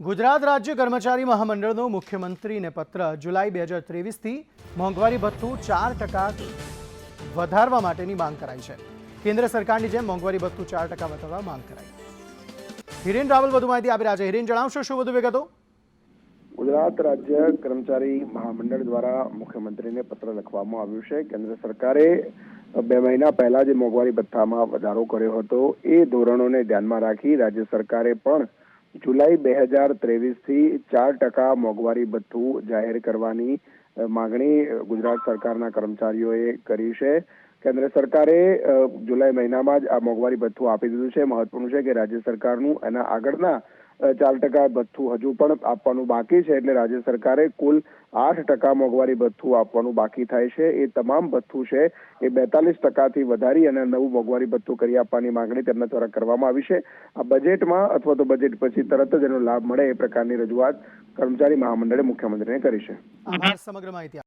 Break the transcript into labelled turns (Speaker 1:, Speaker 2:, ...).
Speaker 1: ગુજરાત રાજ્ય કર્મચારી મહામંડળનો મુખ્યમંત્રીને પત્ર જુલાઈ બે હજાર ત્રેવીસથી મોંઘવારી ભથ્થું ચાર ટકા વધારવા માટેની માંગ કરાઈ છે. કેન્દ્ર સરકારની જેમ મોંઘવારી ભથ્થું ચાર ટકા વધારવા માંગ કરાઈ. હિરેન રાવલ વધુ માહિતી આપી રહ્યા છે. હિરેન, જણાવશો શું વધુ વિગતો?
Speaker 2: ગુજરાત રાજ્ય કર્મચારી મહામંડળ દ્વારા મુખ્યમંત્રીને પત્ર લખવામાં આવ્યું છે. કેન્દ્ર સરકારે બે મહિના પહેલા જે મોંઘવારી ભથ્થામાં વધારો કર્યો હતો. એ ધોરણોને ધ્યાનમાં રાખી રાજ્ય સરકારે પણ જુલાઈ બે હજાર ત્રેવીસથી ચાર ટકા મોંઘવારી ભથ્થું જાહેર કરવાની માગણી ગુજરાત સરકારના કર્મચારીઓએ કરી છે. કેન્દ્ર સરકારે જુલાઈ મહિનામાં જ આ મોંઘવારી ભથ્થું આપી દીધું છે. મહત્વનું છે કે રાજ્ય સરકારનું એના આગળના ચાર ટકા ભથ્થું હજુ પણ આપવાનું બાકી છે એટલે રાજ્ય સરકારે કુલ આઠ ટકા મોંઘવારી ભથ્થું આપવાનું બાકી થાય છે. એ તમામ ભથ્થું છે એ બેતાલીસ ટકાથી વધારી અને નવું મોંઘવારી ભથ્થું કરી આપવાની માંગણી તેમના દ્વારા કરવામાં આવી છે. આ બજેટમાં અથવા તો બજેટ પછી તરત જ એનો લાભ મળે એ પ્રકારની રજૂઆત કર્મચારી મહામંડળે મુખ્યમંત્રીને કરી છે.
Speaker 1: સમગ્ર માહિતી